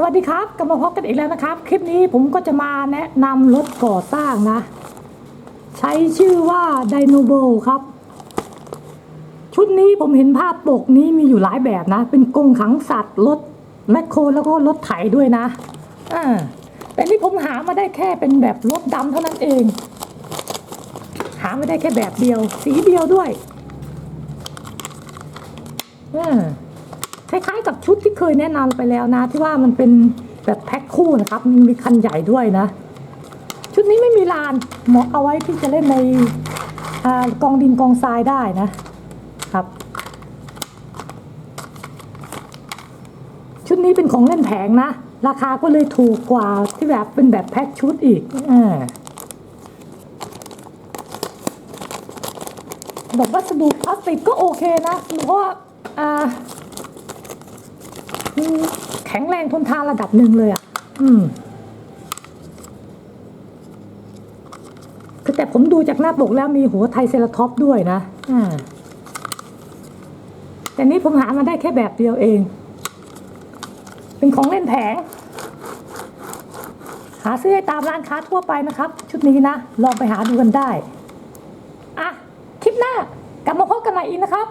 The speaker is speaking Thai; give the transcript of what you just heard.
สวัสดีครับกลับมาพบกันอีกแล้วนะครับ คลิปนี้ผมก็จะมาแนะนำรถก่อสร้างนะ ใช้ชื่อว่า d y n o b o ครับ ชุดนี้ผมเห็นภาพปกนี้มีอยู่หลายแบบนะ เป็นกรงขังสัตว์รถแมคโครแล้วก็รถไถด้วยนะอ่าแต่นี่ผมหามาได้แค่เป็นแบบรถดำเท่านั้นเอง หาไม่ได้แค่แบบเดียว สีเดียวด้วยอ่า ล้ายๆกับชุดที่เคยแนะนำไปแล้วนะ ที่ว่ามันเป็นแบบแพ็คคู่นะครับมันมีคันใหญ่ด้วยนะ ชุดนี้ไม่มีลานเหมาะเอาไว้ที่จะเล่นในอกองดินกองทรายได้นะครับ ชุดนี้เป็นของเล่นแผงนะ ราคาก็เลยถูกกว่าที่แบบเป็นแบบแพ็คชุดอีกอแบบวัสดุพลาสติกก็โอเคนะเพราะว่า แข็งแรงทนทานระดับหนึ่งเลยอะ อืมคือแต่ผมดูจากหน้าปกแล้วมีหัวไทรเซราท็อปด้วยนะ อ่า แต่นี้ผมหามาได้แค่แบบเดียวเอง เป็นของเล่นแผง หาซื้อได้ตามร้านค้าทั่วไปนะครับ ชุดนี้นะ ลองไปหาดูกันได้ อะ คลิปหน้ากลับมาพบกันใหม่อีกนะครับ